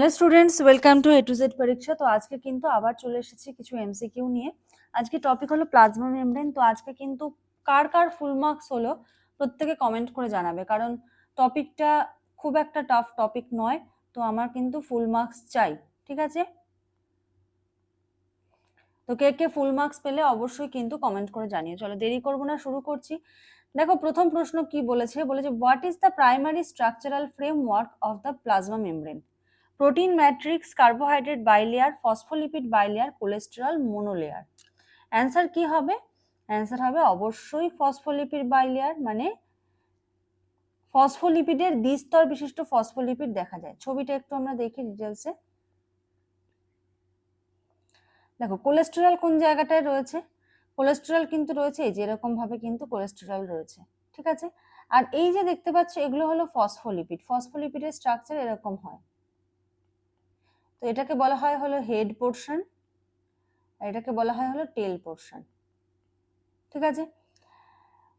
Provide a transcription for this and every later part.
Hello students welcome to A to Z পরীক্ষা তো আজকে কিন্তু আবার চলে এসেছি কিছু এমসিকিউ নিয়ে। আজকে টপিক হলো প্লাজমা মেমব্রেন তো আজকে কিন্তু কার কার ফুল মার্কস হলো প্রত্যেকে কমেন্ট করে জানাবে। কারণ টপিকটা খুব একটা টাফ টপিক নয়, তো আমার কিন্তু ফুল মার্কস চাই, ঠিক আছে? তো কে কে ফুল মার্কস পেলে অবশ্যই কিন্তু কমেন্ট করে জানিয়ে চলো দেরি করব না, শুরু করছি। দেখো, প্রথম প্রশ্ন কি বলেছে? বলেছে what is the primary structural framework of the plasma membrane protein matrix, carbohydrate bilayer phospholipid bilayer cholesterol monolayer answer কি হবে? অ্যান্সার হবে অবশ্যই ফসফোলিপিড বাইলেয়ার মানে ফসফোলিপিডের দ্বিস্তর বিশিষ্ট ফসফোলিপিড দেখা যায়। ছবিটা একটু আমরা দেখি ডিটেলসে দেখো কোলেস্টেরল কোন জায়গাটায় রয়েছে? কোলেস্টেরল কিন্তু রয়েছে, এই যে এরকম ভাবে কিন্তু কোলেস্টেরল রয়েছে, ঠিক আছে? আর এই যে দেখতে পাচ্ছ, এগুলো হলো ফসফোলিপিড ফসফোলিপিডের স্ট্রাকচার এরকম হয়। তো এটাকে বলা হয় হলো হেড পোর্শন আর এটাকে বলা হয় হলো টেল পোর্শন ঠিক আছে?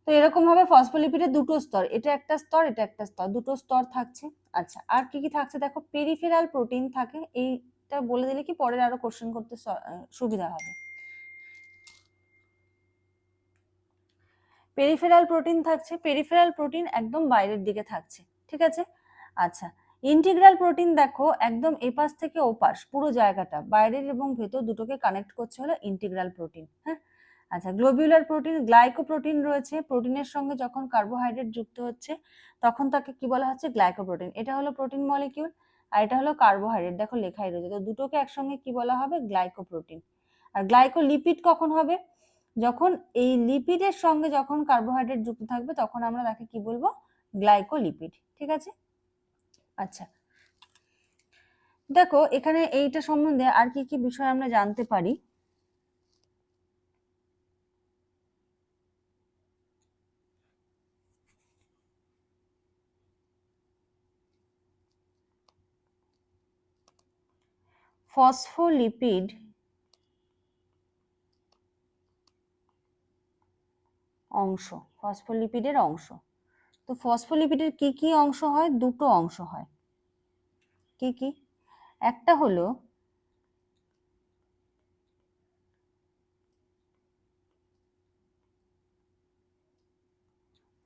তো এরকম ভাবে ফসফোলিপিডের দুটো স্তর, এটা একটা স্তর, এটা একটা স্তর, দুটো স্তর থাকছে। আচ্ছা আর কি কি থাকছে? দেখো পেরিফেরাল প্রোটিন থাকে, এইটা বলে দিলে কি পরের আরও কোশ্চেন করতে সুবিধা হবে। পেরিফেরাল প্রোটিন থাকছে পেরিফেরাল প্রোটিন একদম বাইরের দিকে থাকছে। ঠিক আছে? আচ্ছা ইন্টিগ্রাল প্রোটিন দেখো একদম এপাশ থেকে ওপাশ, পুরো জায়গাটা। বাইরের এবং ভেতর দুটোকে কানেক্ট করছে হলো ইন্টিগ্রাল প্রোটিন হ্যাঁ? আচ্ছা গ্লোবিউলার প্রোটিন গ্লাইকোপ্রোটিন রয়েছে। প্রোটিনের সঙ্গে যখন কার্বোহাইড্রেট যুক্ত হচ্ছে, তখন তাকে কি বলা হচ্ছে? গ্লাইকোপ্রোটিন এটা হলো প্রোটিন মলিকিউল আর এটা হলো কার্বোহাইড্রেট দেখো লেখাই রয়েছে। তো দুটোকে একসঙ্গে কি বলা হবে? গ্লাইকোপ্রোটিন আর গ্লাইকোলিপিড কখন হবে? যখন এই লিপিডের সঙ্গে যখন কার্বোহাইড্রেট যুক্ত থাকবে, তখন আমরা তাকে কি বলব? গ্লাইকোলিপিড ঠিক আছে? আচ্ছা। দেখো, এখানে এইটা সম্বন্ধে আর কি কি বিষয় আমরা জানতে পারি? ফসফোলিপিড অংশ, ফসফোলিপিডের অংশ। তো ফসফোলিপিডের কি কি অংশ হয়? দুটো অংশ হয়। কি কি? একটা হলো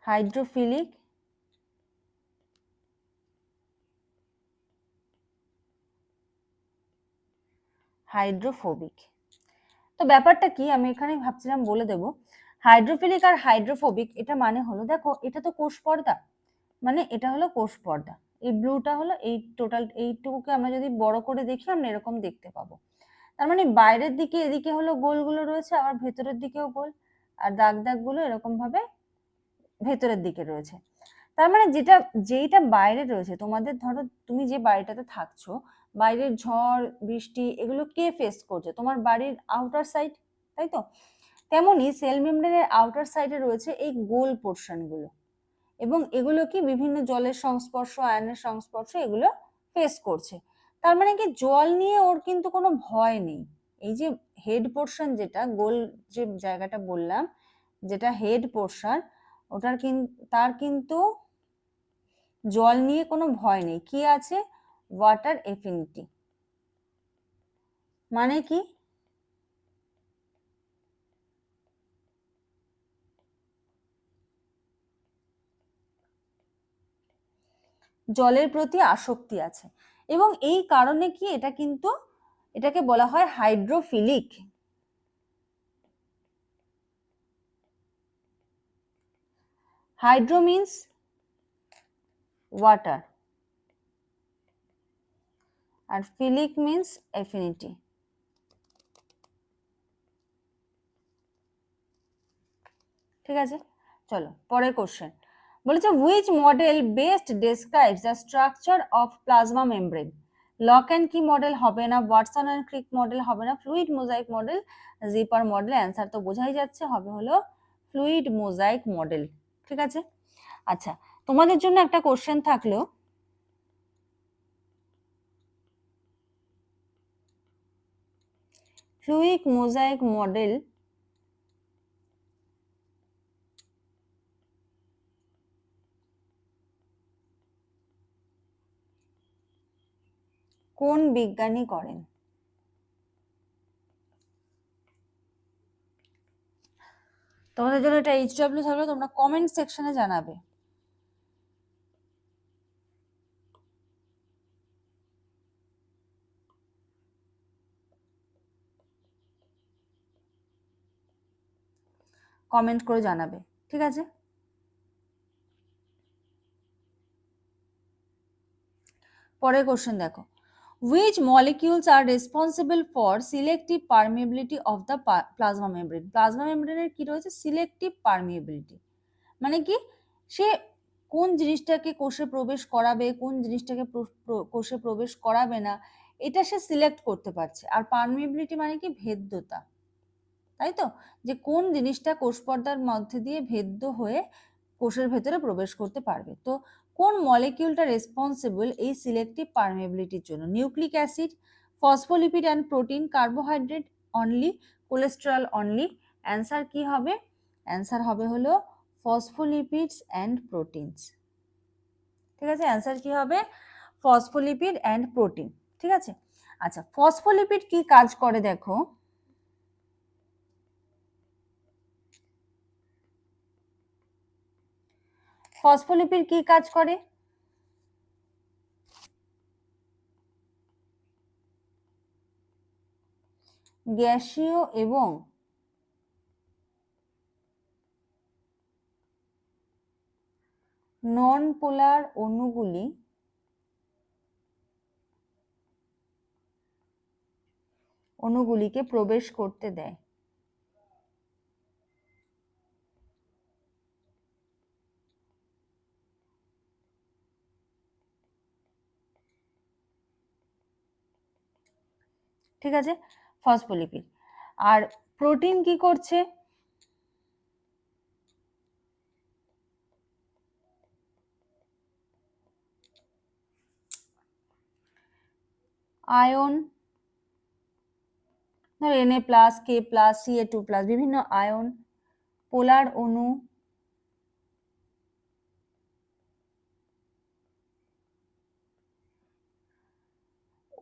হাইড্রোফিলিক হাইড্রোফোবিক। তো ব্যাপারটা কি? আমি এখানে ভাবছিলাম বলে দেব। হাইড্রোফিলিক আর হাইড্রোফোবিক, এটা মানে হলো, দেখো, এটা তো কোষ পর্দা। মানে এটা হলো কোষ পর্দা। এই ব্লুটা হলো এই টোটাল, এইটুকুকে আমরা যদি বড় করে দেখি, আমরা এরকম দেখতে পাবো। তার মানে বাইরের দিকে, এদিকে হলো গোলগুলো রয়েছে, আবার ভেতরের দিকেও গোল, আর দাগ দাগগুলো এরকম ভাবে ভেতরের দিকে রয়েছে। তার মানে যেটা, যেইটা বাইরে রয়েছে, তোমাদের ধরো, তুমি যে বাড়িটাতে থাকছো, বাইরের ঝড়, বৃষ্টি, এগুলো কে ফেস করছে? তোমার বাড়ির আউটার সাইড তাই তো? তেমনই সেল মেমব্রেনের আউটার সাইডে রয়েছে এই গোল পোর্শনগুলো এবং এগুলো কি? বিভিন্ন জলের সংস্পর্শ, আয়নের সংস্পর্শ এগুলো ফেস করছে। তার মানে কি? জল নিয়ে ওর কিন্তু কোনো ভয় নেই। এই যে হেড পোর্শন যেটা, গোল যে জায়গাটা বললাম, যেটা হেড পোর্শন ওটার কিন্তু তার কিন্তু জল নিয়ে কোনো ভয় নেই। কি আছে? ওয়াটার এফিনিটি মানে কি? জলের প্রতি আসক্তি আছে। এবং এই কারণে কি এটা কিন্তু, এটাকে বলা হয় হাইড্রোফিলিক। হাইড্রো মিন্স ওয়াটার আর ফিলিক মিন্স এফিনিটি। ঠিক আছে? চলো, পরের কোশ্চেন বলেছে which model best describes the structure of plasma membrane lock and key model হবে না ওয়াটসন অ্যান্ড ক্রিক মডেল হবে না fluid mosaic model zipper model answer তো বোঝাই যাচ্ছে, হবে হলো ফ্লুইড মোজাইক মডেল ঠিক আছে? আচ্ছা তোমাদের জন্য একটা কোশ্চেন থাকল। ফ্লুইক মোজাইক মডেল কোন বিজ্ঞানী করেন? তোমাদের জন্য এটা এইচডব্লিউ থাকলে তোমরা কমেন্ট সেকশনে জানাবে। কমেন্ট করে জানাবে, ঠিক আছে? পরের কোশ্চেন দেখো। Which molecules are responsible for selective permeability of the plasma membrane? Plasma membrane এর কি রয়েছে? Selective permeability. মানে কি? সে কোন জিনিসটাকে কোষে প্রবেশ করাবে, কোন জিনিসটাকে কোষে প্রবেশ করাবে না, এটা সে সিলেক্ট করতে পারছে। আর পারমিবিলিটি মানে কি? ভেদ্যতা। তাই তো? যে কোন জিনিসটা কোষ পর্দার মধ্যে দিয়ে ভেদ্য হয়ে কোষের ভেতরে প্রবেশ করতে পারবে। তো কোন মলিকিউলটা রেসপন্সিবল এই সিলেক্টিভ পারমিবিলিটির জন্য? Nucleic acid phospholipid and protein carbohydrate only cholesterol only answer কি হবে? অ্যান্সার হবে হলো ফসফোলিপিডস অ্যান্ড প্রোটিনস ঠিক আছে? অ্যান্সার কি হবে? ফসফোলিপিড অ্যান্ড প্রোটিন ঠিক আছে? আচ্ছা ফসফোলিপিড কি কাজ করে দেখো? ফসফোলিপিড কি কাজ করে? গ্যাসীয় এবং নন পোলার অণুগুলি অণুগুলিকে প্রবেশ করতে দেয়। ঠিক আছে? ফসফোলিপিড। আর প্রোটিন কি করছে? আয়ন, ধর NA plus K plus CA two plus বিভিন্ন আয়ন, পোলার অণু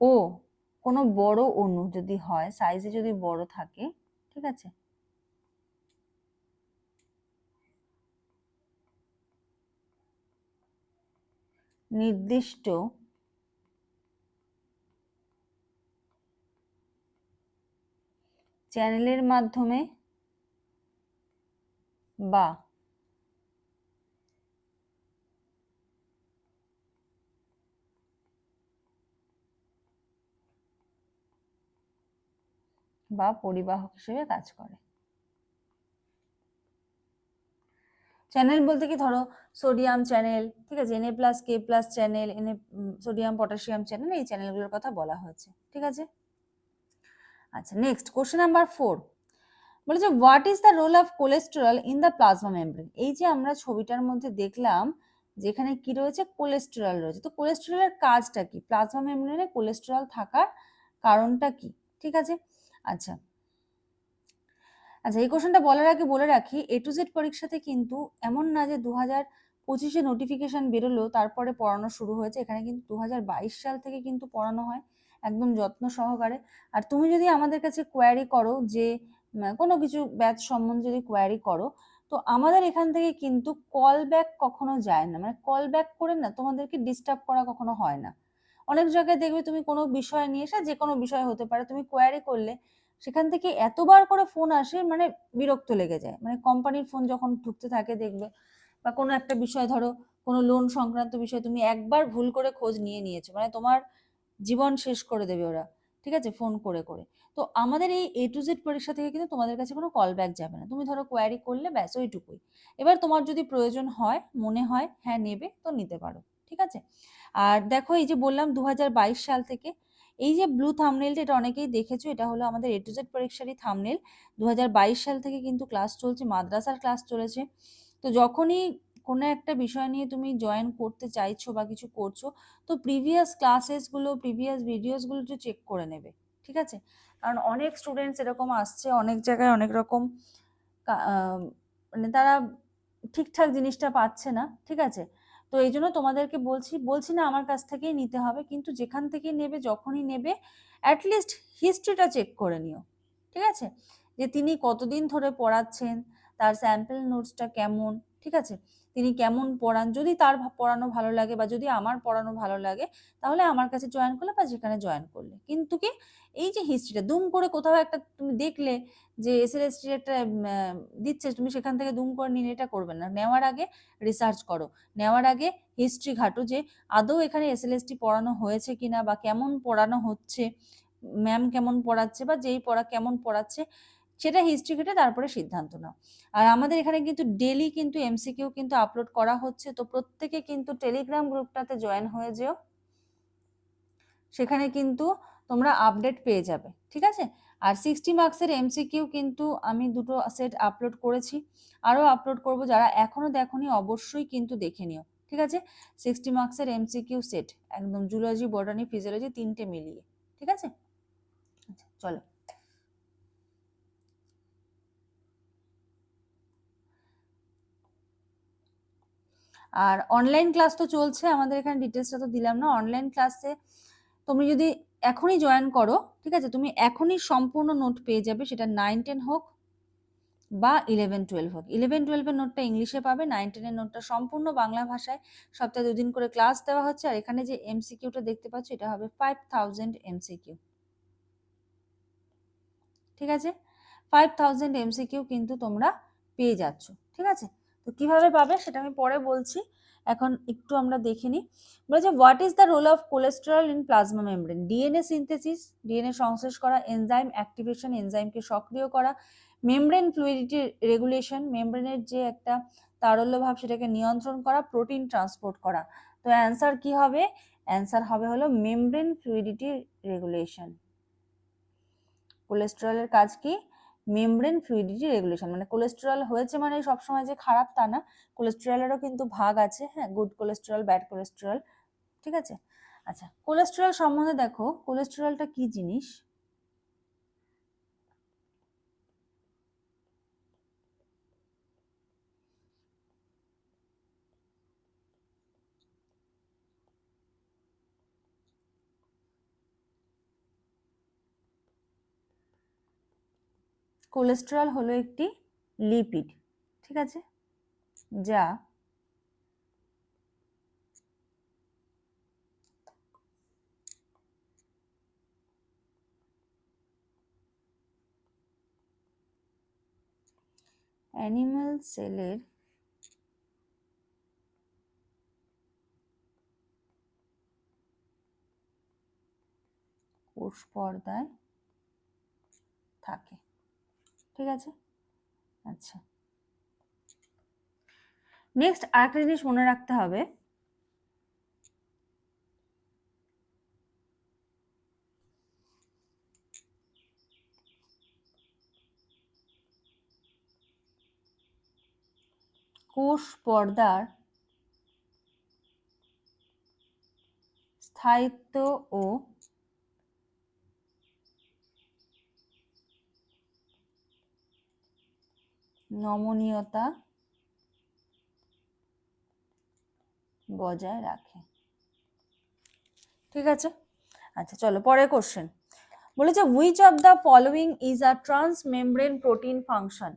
ও কোনো বড় অণু যদি হয় সাইজে যদি বড় থাকে, ঠিক আছে? নির্দিষ্ট চ্যানেলের মাধ্যমে বা বা পরিবাহক হিসেবে কাজ করে। চ্যানেল বলতে কি? ধরো সোডিয়াম চ্যানেল ঠিক আছে? NA plus K plus channel NA sodium potassium channel এই চ্যানেলগুলোর কথা বলা হয়েছে, ঠিক আছে? আচ্ছা নেক্সট কোশ্চেন নাম্বার ফোর বলেছে what is the role of cholesterol in the plasma membrane এই যে আমরা ছবিটার মধ্যে দেখলাম যেখানে কি রয়েছে? কোলেস্টেরল রয়েছে। তো কোলেস্টেরলের কাজটা কি? প্লাজমা মেমব্রেনে কোলেস্টেরল থাকার কারণটা কি? ঠিক আছে? আচ্ছা। আচ্ছা এই কোশ্চেনটা বলার আগে বলে রাখি এ টু জেড পরীক্ষাতে কিন্তু এমন না যে দু হাজার পঁচিশে নোটিফিকেশন বেরোলো, তারপরে পড়ানো শুরু হয়েছে। এখানে কিন্তু দু হাজার বাইশ সাল থেকে কিন্তু পড়ানো হয়, একদম যত্ন সহকারে। আর তুমি যদি আমাদের কাছে কোয়ারি করো যে কোনো কিছু ব্যাচ সম্বন্ধে যদি কোয়ারি করো, তো আমাদের এখান থেকে কিন্তু কল ব্যাক কখনো যায় না। মানে কল ব্যাক করে না, তোমাদেরকে ডিস্টার্ব করা কখনো হয় না। অনেক জায়গায় দেখবে তুমি কোনো বিষয় নিয়ে এসে যে কোনো বিষয় হতে পারে, তুমি কোয়ারি করলে সেখান থেকে এতবার করে ফোন আসে মানে বিরক্ত লেগে যায়। মানে কোম্পানির ফোন যখন ঢুকতে থাকে দেখবে বা কোনো একটা বিষয় ধরো কোনো লোন সংক্রান্ত বিষয় তুমি একবার ভুল করে খোঁজ নিয়ে নিয়েছো মানে তোমার জীবন শেষ করে দেবে ওরা, ঠিক আছে? ফোন করে করে। তো আমাদের এই এ টু জেড পরীক্ষা থেকে কিন্তু তোমাদের কাছে কোনো কল ব্যাক যাবে না। তুমি ধরো কোয়ারি করলে ব্যাস ওইটুকুই। এবার তোমার যদি প্রয়োজন হয়, মনে হয় হ্যাঁ নেবে, তো নিতে পারো, ঠিক আছে? আর দেখো এই যে বললাম দু হাজার বাইশ সাল থেকে, এই যে ব্লু থামনেলটা এটা অনেকেই দেখেছ, এটা হলো আমাদের এ টু জেড পরীক্ষারই থামনেল দু হাজার বাইশ সাল থেকে কিন্তু ক্লাস চলছে, মাদ্রাসার ক্লাস চলেছে। তো যখনই কোনো একটা বিষয় নিয়ে তুমি জয়েন করতে চাইছো বা কিছু করছ, তো প্রিভিয়াস ক্লাসেসগুলো প্রিভিয়াস ভিডিওসগুলো একটু চেক করে নেবে, ঠিক আছে? কারণ অনেক স্টুডেন্টস এরকম আসছে, অনেক জায়গায় অনেক রকম মানে তারা ঠিকঠাক জিনিসটা পাচ্ছে না, ঠিক আছে? তো এই জন্য তোমাদেরকে বলছি বলছি না আমার কাছ থেকেই নিতে হবে, কিন্তু যেখান থেকে নেবে, যখনই নেবে অ্যাটলিস্ট হিস্ট্রিটা চেক করে নিও। ঠিক আছে? যে তিনি কতদিন ধরে পড়াচ্ছেন, তার স্যাম্পল নোটসটা কেমন, ঠিক আছে? তিনি কেমন পড়ান? যদি তার পড়ানো ভালো লাগে বা যদি আমার পড়ানো ভালো লাগে, তাহলে আমার কাছে জয়েন করলে বা যেখানে জয়েন করলে। কিন্তু কি, এই যে হিস্ট্রিটা দুম করে কোথাও একটা তুমি দেখলে যে এস এল একটা দিচ্ছে, তুমি সেখান থেকে দুম করে নিয়ে এটা করবে না। নেওয়ার আগে রিসার্চ করো। নেওয়ার আগে হিস্ট্রি ঘাটো যে আদৌ এখানে এস এল পড়ানো হয়েছে কিনা বা কেমন পড়ানো হচ্ছে ম্যাম কেমন পড়াচ্ছে বা যেই পড়া কেমন পড়াচ্ছে সেটা হিস্ট্রি ঘেটে তারপরে সিদ্ধান্ত নাও। আর আমাদের এখানে কিন্তু ডেলি কিন্তু এমসিকিউ কিন্তু আপলোড করা হচ্ছে, তো প্রত্যেকে কিন্তু টেলিগ্রাম গ্রুপটাতে জয়েন হয়ে যেও। সেখানে কিন্তু তোমরা আপডেট পেয়ে যাবে, ঠিক আছে? আর সিক্সটি মার্কসের এমসিকিউ কিন্তু আমি দুটো সেট আপলোড করেছি। আরও আপলোড করব যারা এখনও দেখোনি, অবশ্যই কিন্তু দেখে নিও, ঠিক আছে? সিক্সটি মার্কসের এমসিকিউ সেট একদম জুলজি বটানি ফিজিওলজি তিনটে মিলিয়ে, ঠিক আছে? আচ্ছা চলো। আর অনলাইন ক্লাস তো চলছে, আমাদের এখানে ডিটেলসটা তো দিলাম না। অনলাইন ক্লাসে তুমি যদি এখনই জয়েন করো, ঠিক আছে? তুমি এখনই সম্পূর্ণ নোট পেয়ে যাবে, সেটা নাইন টেন হোক বা ইলেভেন টুয়েলভ হোক। ইলেভেন টুয়েলভের নোটটা ইংলিশে পাবে নাইন টেনের নোটটা সম্পূর্ণ বাংলা ভাষায়। সপ্তাহে দুদিন করে ক্লাস দেওয়া হচ্ছে, আর এখানে যে এমসিকিউটা দেখতে পাচ্ছ, এটা হবে ফাইভ থাউজেন্ড এমসিকিউ ঠিক আছে? ফাইভ থাউজেন্ড এমসিকিউ কিন্তু তোমরা পেয়ে যাচ্ছ, ঠিক আছে? তো কীভাবে পাবে সেটা আমি পরে বলছি। এখন একটু আমরা দেখে নিই। বলেছে what is the role of cholesterol in plasma membrane DNA synthesis DNA সংশ্লেষ করা এনজাইম অ্যাক্টিভেশন এনজাইমকে সক্রিয় করা মেমব্রেন ফ্লুইডিটি রেগুলেশন মেমব্রেনের যে একটা তারল্য ভাব সেটাকে নিয়ন্ত্রণ করা প্রোটিন ট্রান্সপোর্ট করা। তো অ্যান্সার কি হবে? অ্যান্সার হবে হলো মেমব্রেন ফ্লুইডিটি রেগুলেশন কোলেস্টেরলের কাজ কি? মেমব্রেন ফ্লুইডিটি রেগুলেশন মানে কোলেস্টেরল হয়েছে মানে সবসময় যে খারাপ তা না কোলেস্টেরলেরও কিন্তু ভাগ আছে হ্যাঁ গুড কোলেস্টেরল ব্যাড কোলেস্টেরল ঠিক আছে? আচ্ছা কোলেস্টেরল সম্বন্ধে দেখো কোলেস্টেরলটা কি জিনিস? কোলেস্টেরল হলো একটি লিপিড ঠিক আছে? যা অ্যানিমাল সেলের কোষ পর্দায় থাকে। ঠিক আছে? আচ্ছা। নেক্সট আরেকটা জিনিস মনে রাখতে হবে। কোষ পর্দার স্থায়িত্ব ও নমনীয়তা বজায় রাখে। ঠিক আছে? আচ্ছা চলো, পরের কোশ্চেন বলেছে which of the following is a transmembrane protein function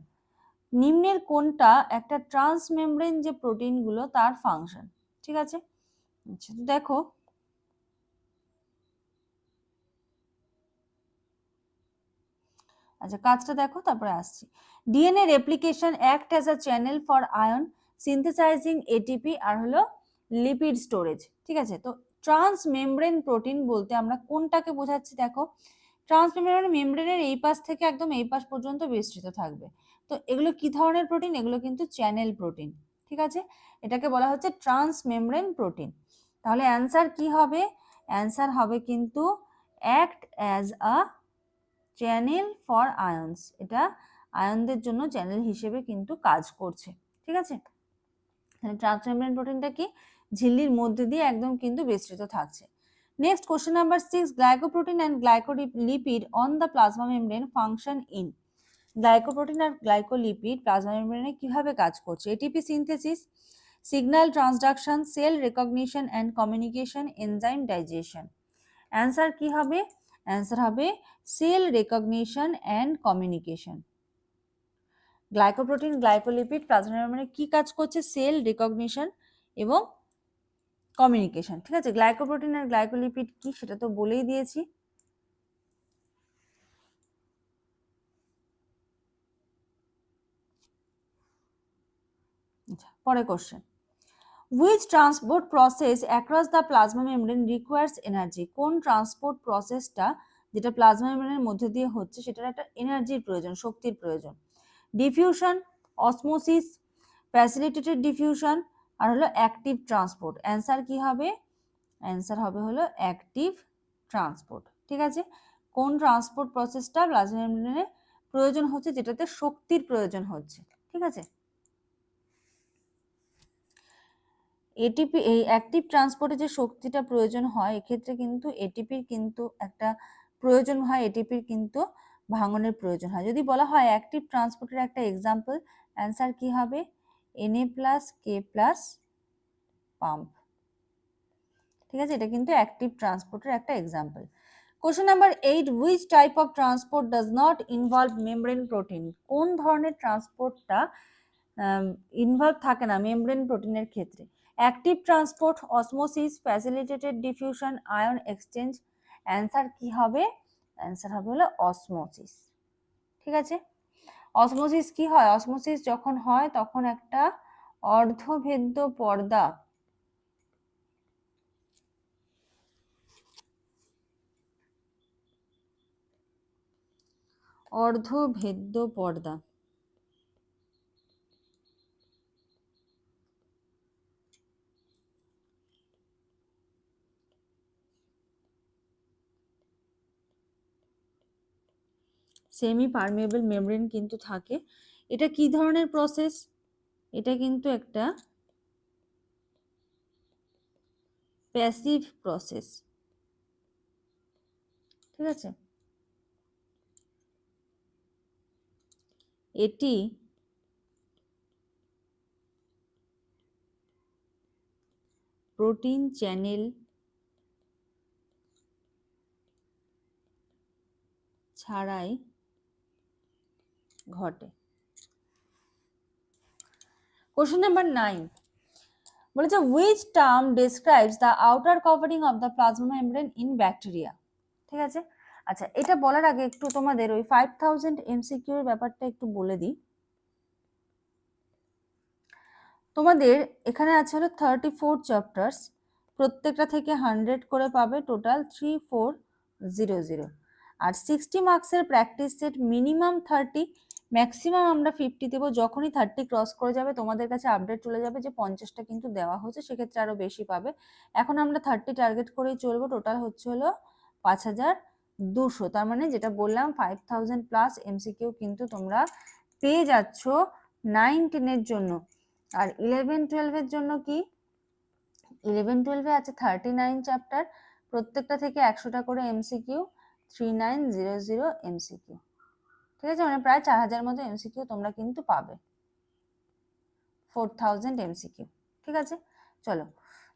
নিম্নের কোনটা একটা ট্রান্স মেমব্রেন যে প্রোটিনগুলো, তার ফাংশন ঠিক আছে? আচ্ছা দেখো। আচ্ছা কাজটা দেখো, তারপরে আসছি। DNA replication act as a channel for ion synthesizing ATP আর হলো লিপিড স্টোরেজ ঠিক আছে? তো ট্রান্স মেমব্রেন প্রোটিন বলতে আমরা কোনটাকে বোঝাচ্ছি দেখো? ট্রান্স মেমব্রেন মেমব্রেনের এই পাশ থেকে একদম এই পাশ পর্যন্ত বিস্তৃত থাকবে। তো এগুলো কি ধরনের প্রোটিন এগুলো কিন্তু চ্যানেল প্রোটিন ঠিক আছে? এটাকে বলা হচ্ছে ট্রান্স মেমব্রেন প্রোটিন তাহলে অ্যান্সার কি হবে? অ্যান্সার হবে কিন্তু act as a channel for ions এটা আয়নদের জন্য চ্যানেল হিসেবে কিন্তু কাজ করছে, ঠিক আছে? তাহলে ট্রান্সমেমব্রেন প্রোটিনটা কি? ঝিল্লির মধ্যে দিয়ে একদম কিন্তু বিস্তৃত থাকছে। Next question number six glycoprotein and glycolipid on the plasma membrane function in glycoprotein R glycolipid plasma মেমব্রেনে কীভাবে কাজ করছে? ATP synthesis signal transduction cell recognition and communication enzyme digestion answer কি হবে? অ্যান্সার হবে cell recognition and communication glycoprotein, glycolipid plasma মেমব্রেনে কি কাজ করছে? সেল রিকগনিশন এবং কমিউনিকেশন, ঠিক আছে? গ্লাইকোপ্রোটিন আর গ্লাইকোলিপিড কি সেটা তো বলেই দিয়েছি। পরে question which transport process across the plasma membrane requires energy কোন ট্রান্সপোর্ট প্রসেসটা যেটা প্লাজমা মেমব্রেনের মধ্যে দিয়ে হচ্ছে, সেটার একটা এনার্জির প্রয়োজন, শক্তির প্রয়োজন? ডিফিউশন অসমোসিস ফ্যাসিলিটেটেড ডিফিউশন আর হলো অ্যাক্টিভ ট্রান্সপোর্ট অ্যান্সার কি হবে? অ্যান্সার হবে হলো অ্যাক্টিভ ট্রান্সপোর্ট ঠিক আছে? কোন ট্রান্সপোর্ট প্রসেসটা প্লাজমা মেমব্রেনে প্রয়োজন হচ্ছে? যেটাতে শক্তির প্রয়োজন হচ্ছে। ঠিক আছে? এটিপি এই অ্যাক্টিভ ট্রান্সপোর্টে যে শক্তিটা প্রয়োজন হয়, এক্ষেত্রে কিন্তু এটিপির কিন্তু একটা প্রয়োজন হয়। এটিপির কিন্তু ভাঙনের প্রয়োজন হয়। যদি বলা হয় অ্যাক্টিভ ট্রান্সপোর্টের একটা এক্সাম্পল অ্যান্সার কি হবে? NA plus K plus pump ঠিক আছে? এটা কিন্তু অ্যাক্টিভ ট্রান্সপোর্টের একটা example question number eight which type of transport does not involve membrane protein কোন ধরনের ট্রান্সপোর্টটা ইনভলভ থাকে না মেমব্রেন প্রোটিনের ক্ষেত্রে? Active transport osmosis facilitated diffusion ion exchange answer কি হবে? অ্যান্সার হবে হলো অসমোসিস ঠিক আছে? অসমোসিস কি হয়? অসমোসিস যখন হয়, তখন একটা অর্ধভেদ্য পর্দা অর্ধভেদ্য পর্দা সেমি পারমেবল মেমব্রেন কিন্তু থাকে। এটা কি ধরনের প্রসেস এটা কিন্তু একটা প্যাসিভ প্রসেস ঠিক আছে? এটি প্রোটিন চ্যানেল ছাড়াই ঘটে। কোশ্চেন নাম্বার নাইন বলেছে which term describes the outer covering of the plasma membrane in bacteria ঠিক আছে? আচ্ছা এটা বলার আগে একটু তোমাদের ওই ফাইভ থাউজেন্ড এমসিকিউর ব্যাপারটা একটু বলে দিই। তোমাদের এখানে আছে হলো থার্টি ফোর চ্যাপ্টার্স প্রত্যেকটা থেকে হান্ড্রেড করে পাবে total three four zero zero আর সিক্সটি মার্কসের practice set minimum thirty maximum আমরা ফিফটি দেবো। যখনই থার্টি ক্রস করে যাবে, তোমাদের কাছে আপডেট চলে যাবে যে পঞ্চাশটা কিন্তু দেওয়া হচ্ছে সেক্ষেত্রে আরও বেশি পাবে। এখন আমরা থার্টি টার্গেট করেই চলবো টোটাল হচ্ছে হলো পাঁচ হাজার দুশো। তার মানে যেটা বললাম ফাইভ থাউজেন্ড প্লাস এমসিকিউ কিন্তু তোমরা পেয়ে যাচ্ছ নাইন টেনের জন্য। আর ইলেভেন টুয়েলভের জন্য কি? ইলেভেন টুয়েলভে আছে থার্টি নাইন চ্যাপ্টার প্রত্যেকটা থেকে একশোটা করে MCQ three nine zero zero MCQ ঠিক আছে? মানে প্রায় চার হাজার মতো এমসিকিউ তোমরা কিন্তু পাবে। ফোর থাউজেন্ড এমসিকিউ ঠিক আছে? চলো।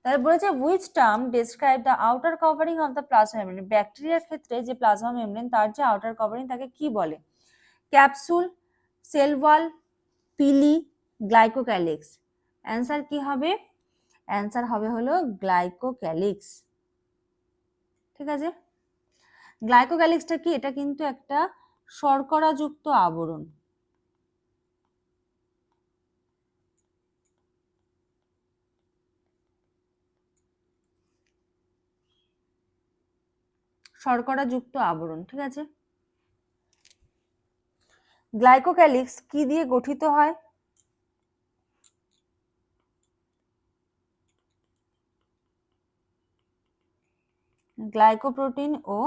তাহলে বলেছে which term describe the outer covering of the plasma membrane ব্যাকটেরিয়ার ক্ষেত্রে যে প্লাজমা মেমব্রেন তার যে আউটার কভারিং তাকে কি বলে? Capsule cell wall pili glycocalyx answer কি হবে? অ্যান্সার হবে হলো গ্লাইকোক্যালিক্স ঠিক আছে? গ্লাইকোক্যালিক্সটা কি? এটা কিন্তু একটা শর্করাযুক্ত আবরণ। শর্করাযুক্ত আবরণ, ঠিক আছে? গ্লাইকোক্যালিক্স কি দিয়ে গঠিত হয়? গ্লাইকোপ্রোটিন ও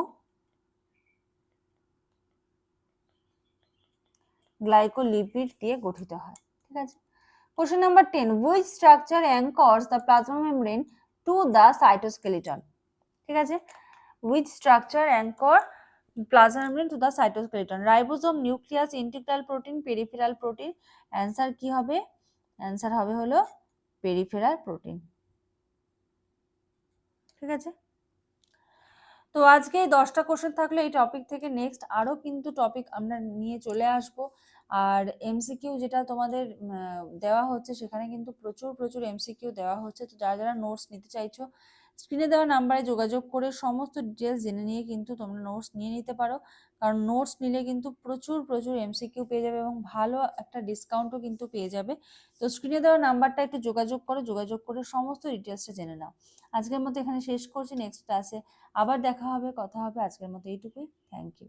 গ্লাইকোলিপিড দিয়ে গঠিত হয়, ঠিক আছে? Question number ten which structure anchors the plasma membrane to the cytoskeleton ঠিক আছে? Which structure anchor plasma membrane to the cytoskeleton ribosome nucleus integral protein peripheral protein answer কি হবে? অ্যান্সার হবে হলো পেরিফেরাল প্রোটিন ঠিক আছে? তো আজকে এই দশটা কোশ্চেন থাকলে এই টপিক থেকে নেক্সট আরও কিন্তু টপিক আমরা নিয়ে চলে আসব। আর এমসিকিউ যেটা তোমাদের দেওয়া হচ্ছে সেখানে কিন্তু প্রচুর প্রচুর এমসিকিউ দেওয়া হচ্ছে। তো যারা যারা নোটস নিতে চাইছো স্ক্রিনে দেওয়া নাম্বারে যোগাযোগ করে সমস্ত ডিটেলস জেনে নিয়ে কিন্তু তোমরা নোটস নিয়ে নিতে পারো। কারণ নোটস নিলে কিন্তু প্রচুর প্রচুর এমসিকিউ পেয়ে যাবে এবং ভালো একটা ডিসকাউন্টও কিন্তু পেয়ে যাবে। তো স্ক্রিনে দেওয়া নাম্বারটা একটু যোগাযোগ করো, যোগাযোগ করে সমস্ত ডিটেলসটা জেনে নাও। আজকের মতো এখানে শেষ করছি নেক্সট ক্লাসে আবার দেখা হবে, কথা হবে আজকের মতো এইটুকুই। Thank you